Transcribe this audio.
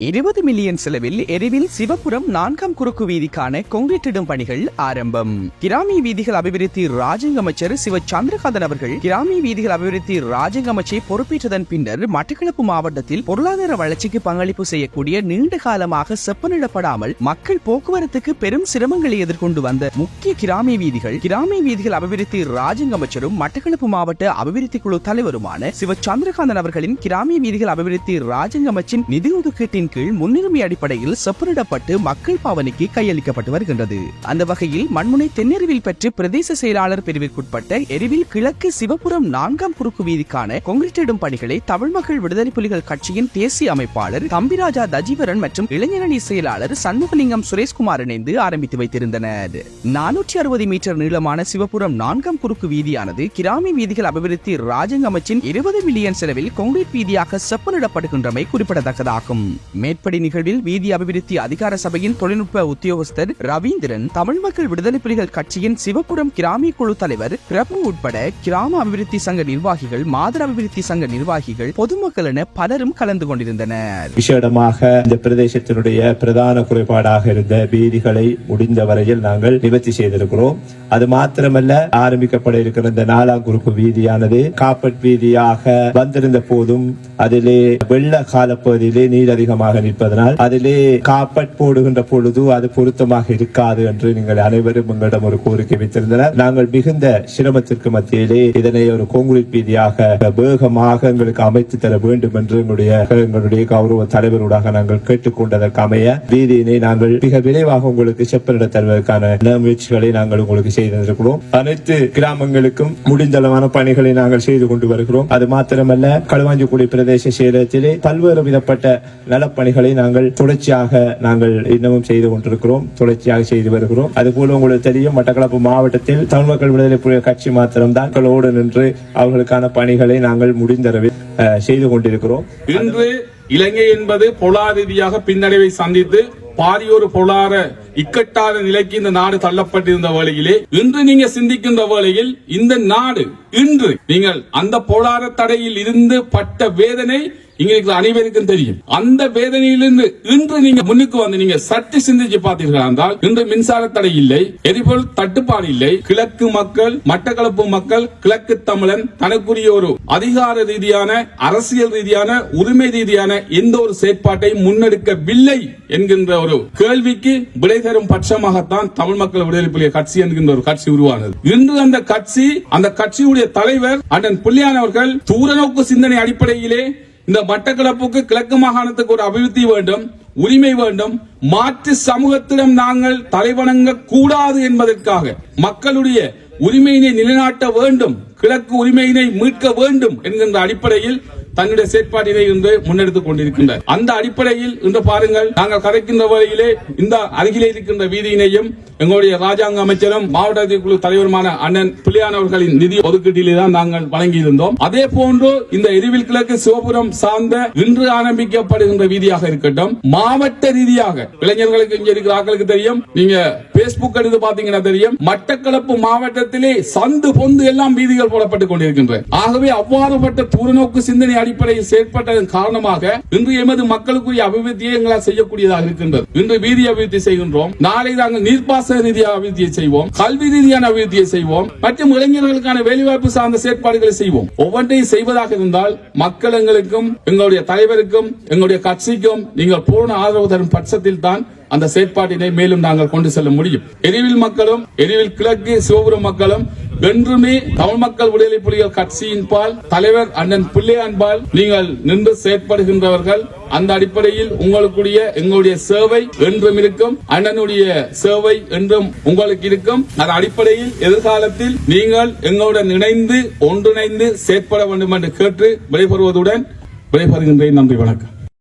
இருபது மில்லியன் செலவில் எரிவில் சிவபுரம் நான்காம் குறுக்கு வீதிக்கான கொங்கிரீட் இடும் பணிகள் ஆரம்பம். கிராமிய வீதிகள் அபிவிருத்தி ராஜங்க அமைச்சர் சிவ சந்திரகாந்தன் அவர்கள் கிராமிய வீதிகள் அபிவிருத்தி ராஜங்க அமைச்சை பொறுப்பேற்றதன் பின்னர் மட்டக்களப்பு மாவட்டத்தில் பொருளாதார வளர்ச்சிக்கு பங்களிப்பு செய்யக்கூடிய நீண்ட காலமாக செப்பனிடப்படாமல் மக்கள் போக்குவரத்துக்கு பெரும் சிரமங்களை எதிர்கொண்டு வந்த முக்கிய கிராமிய வீதிகள் கிராமிய வீதிகள் அபிவிருத்தி ராஜங்க அமைச்சரும் மட்டக்களப்பு மாவட்ட அபிவிருத்தி குழு தலைவருமான சிவ சந்திரகாந்தன் அவர்களின் கிராமிய வீதிகள் அபிவிருத்தி ராஜங்க அமைச்சின் நிதி ஒதுக்கீட்டின் கீழ் முன்னுரிமை அடிப்படையில் செப்பனிடப்பட்டு மக்கள் பாவனைக்கு கையளிக்கப்பட்டு வருகின்றது. அந்த வகையில் மண்முனை தென்னெருவில் பெற்று பிரதேச செயலாளர் பிரிவிற்குட்பட்ட எரிவில் கிழக்கு சிவபுரம் நான்காம் குறுக்கு வீதிக்கான கொங்கிரீட்டிடும் பணிகளை தமிழ் மக்கள் விடுதலை புலிகள் கட்சியின் தேசிய அமைப்பாளர் தம்பிராஜா தஜீவரன் மற்றும் இளைஞரணி செயலாளர் சண்முகலிங்கம் சுரேஷ்குமார் இணைந்து ஆரம்பித்து வைத்திருந்தனர். நானூற்றி அறுபது மீட்டர் நீளமான சிவபுரம் நான்காம் குறுக்கு வீதியானது கிராமி வீதிகள் அபிவிருத்தி ராஜங்க அமைச்சின் இருபது மில்லியன் செலவில் கொங்கிரீட் வீதியாக செப்பனிடப்படுகின்றமை குறிப்பிடத்தக்கதாகும். மேற்படி நிகழ்வில் வீதி அபிவிருத்தி அதிகார சபையின் தொழில்நுட்ப உத்தியோகஸ்தர் ரவீந்திரன் தமிழ் மக்கள் விடுதலை புலிகள் கட்சியின் சிவபுரம் கிராமிய குழு தலைவர் பிரபு உட்பட கிராம அபிவிருத்தி சங்க நிர்வாகிகள் மாதர் அபிவிருத்தி சங்க நிர்வாகிகள் பொதுமக்கள் என பலரும் கலந்து கொண்டிருந்தனர். விசேடமாக இந்த பிரதேசத்தினுடைய பிரதான குறைபாடாக இருந்த வீதிகளை முடிந்த வரையில் நாங்கள் நிவர்த்தி செய்திருக்கிறோம். அது மாத்திரமல்ல ஆரம்பிக்கப்பட இருக்கிற இந்த நாலாம் குறுப்பு வீதியானது காப்பட் வீதியாக வந்திருந்த போதும் அதிலே வெள்ள காலப்பகுதியிலே நீர் அதிகமாக நிற்பதனால் அதிலே காப்பட் போடுகின்ற பொழுது அது பொருத்தமாக இருக்காது என்று நீங்கள் அனைவரும் எங்களிடம் ஒரு கோரிக்கை வைத்திருந்தனர். நாங்கள் மிகுந்த சிரமத்திற்கு மத்தியிலே இதனை ஒரு கோங்குளிட் வீதியாக வேகமாக எங்களுக்கு அமைத்து தர வேண்டும் என்று எங்களுடைய எங்களுடைய கௌரவ தலைவரோடாக நாங்கள் கேட்டுக்கொண்டதற்கு அமைய வீதியினை நாங்கள் மிக விரைவாக உங்களுக்கு செப்பனிட தருவதற்கான முயற்சிகளை நாங்கள் உங்களுக்கு செய்திருக்கிறோம். அனைத்து கிராமங்களுக்கும் முடிந்தளவான பணிகளை நாங்கள் செய்து கொண்டு வருகிறோம். அது மாத்திரமல்ல களுவாஞ்சிக்குடி பிரதேச செயலகத்திலே பல்வேறு விதப்பட்ட பணிகளை நாங்கள் தொடர்ச்சியாக நாங்கள் இன்னமும் செய்து கொண்டிருக்கிறோம் தொடர்ச்சியாக செய்து வருகிறோம். அதுபோல உங்களுக்கு தெரியும் மட்டக்களப்பு மாவட்டத்தில் தமிழ் மக்கள் விடுதலை புலிகள் கட்சி மாத்திரம்தான் மக்களோடு நின்று அவர்களுக்கான பணிகளை நாங்கள் முடிந்தளவில் அஹ், செய்து கொண்டிருக்கிறோம். இன்று இலங்கை என்பது பொருளாதார ரீதியாக பின்னடைவை சந்தித்து பாரியோரு பொருளாதார இக்கட்டான நிலைக்கு இந்த நாடு தள்ளப்பட்டிருந்த வேளையிலே இன்று நீங்க சிந்திக்கின்ற வேளையில் இந்த நாடு இன்று நீங்கள் அந்த போலார தடையில் இருந்து பட்ட வேதனை எங்களுக்கு அனைவருக்கும் தெரியும். அந்த வேதனையிலிருந்து இன்று நீங்க முன்னுக்கு வந்து நீங்க சற்று சிந்திச்சு பார்த்தீர்கள் என்றால் இன்று மின்சார தடை இல்லை எரிபொருள் தட்டுப்பாடு இல்லை கிழக்கு மக்கள் மட்டக்களப்பு மக்கள் கிழக்கு தமிழன் தனக்குரிய ஒரு அதிகார ரீதியான அரசியல் ரீதியான உரிமை ரீதியான எந்த ஒரு செயற்பாட்டை முன்னெடுக்கவில்லை என்கின்ற ஒரு கேள்விக்கு விடை தரும் பட்சமாகத்தான் தமிழ் மக்கள் விடுதலை புலிகள் கட்சி என்கின்ற ஒரு கட்சி உருவானது. இன்று அந்த கட்சி அந்த கட்சியுடைய தலைவர் அண்ணன் புள்ளியான் அவர்கள் தூரநோக்கு சிந்தனை அடிப்படையிலே இந்த மட்டக்களப்புக்கு கிழக்கு மாகாணத்துக்கு ஒரு அபிவிருத்தி வேண்டும் உரிமை வேண்டும். மாற்று சமூகத்திடம் நாங்கள் தலைவணங்க கூடாது என்பதற்காக மக்களுடைய உரிமையினை நிலைநாட்ட வேண்டும் கிழக்கு உரிமையினை மீட்க வேண்டும் என்கின்ற அடிப்படையில் தன்னுடைய செயற்பாட்டினை இன்று முன்னெடுத்துக் கொண்டிருக்கின்றனர். அந்த அடிப்படையில் இன்று பாருங்கள் நாங்கள் கதைக்கின்ற வரையிலே இந்த அருகிலே இருக்கின்ற வீதியினையும் எங்களுடைய ராஜாங்க அமைச்சரும் மாவட்ட குழு தலைவருமான அண்ணன் பிள்ளையானவர்களின் நிதி ஒதுக்கீட்டிலே தான் நாங்கள் வழங்கியிருந்தோம். அதே போன்று இந்த எரிவில் கிழக்கு சிவபுரம் சார்ந்த இன்று ஆரம்பிக்கப்படுகின்ற வீதியாக இருக்கட்டும் மாவட்ட ரீதியாக இளைஞர்களுக்கு இங்க இருக்கிற ஆக்களுக்கு தெரியும் நீங்க பேஸ்புக் எடுத்து பாத்தீங்கன்னா தெரியும் மட்டக்களப்பு மாவட்டத்திலே சந்து பொந்து எல்லாம் வீதிகள் போடப்பட்டுக் கொண்டிருக்கின்றன. ஆகவே அவ்வாறுபட்ட தூரநோக்கு சிந்தனை அடிப்படையில் செயற்பட்டதன் காரணமாக இன்று எமது மக்களுக்குரிய அபிவிருத்தியை எங்களால் செய்யக்கூடியதாக இருக்கின்றது. இன்று வீதி அபிவிருத்தி செய்கின்றோம். நாளை நாங்கள் நீர்ப்பாசன ரீதியாக அபிவிருத்தியை செய்வோம். கல்வி ரீதியான அபிவிருத்தியை செய்வோம். மற்றும் இளைஞர்களுக்கான வேலைவாய்ப்பு சார்ந்த செயற்பாடுகளை செய்வோம். ஒவ்வொன்றையும் செய்வதாக இருந்தால் மக்கள் எங்களுக்கும் எங்களுடைய தலைவருக்கும் எங்களுடைய கட்சிக்கும் நீங்கள் பூர்ண ஆதரவு தரும் பட்சத்தில் தான் அந்த செயற்பாட்டினை மேலும் நாங்கள் கொண்டு செல்ல முடியும். எரிவில் மக்களும் எரிவில் கிழக்கு சிவபுரம் மக்களும் என்றுமே தமிழ் மக்கள் விடுதலை புலிகள் கட்சியின் பால் தலைவர் அண்ணன் பிள்ளையான்பால் நீங்கள் நின்று செயற்படுகின்றவர்கள். அந்த அடிப்படையில் உங்களுக்குரிய எங்களுடைய சேவை என்றும் இருக்கும் அண்ணனுடைய சேவை என்றும் உங்களுக்கு இருக்கும். அந்த அடிப்படையில் எதிர்காலத்தில் நீங்கள் எங்களுடன் இணைந்து ஒன்றிணைந்து செயற்பட வேண்டும் என்று கேட்டு விடைபெறுவதுடன் விடைபெறுகின்றேன். நன்றி வணக்கம்.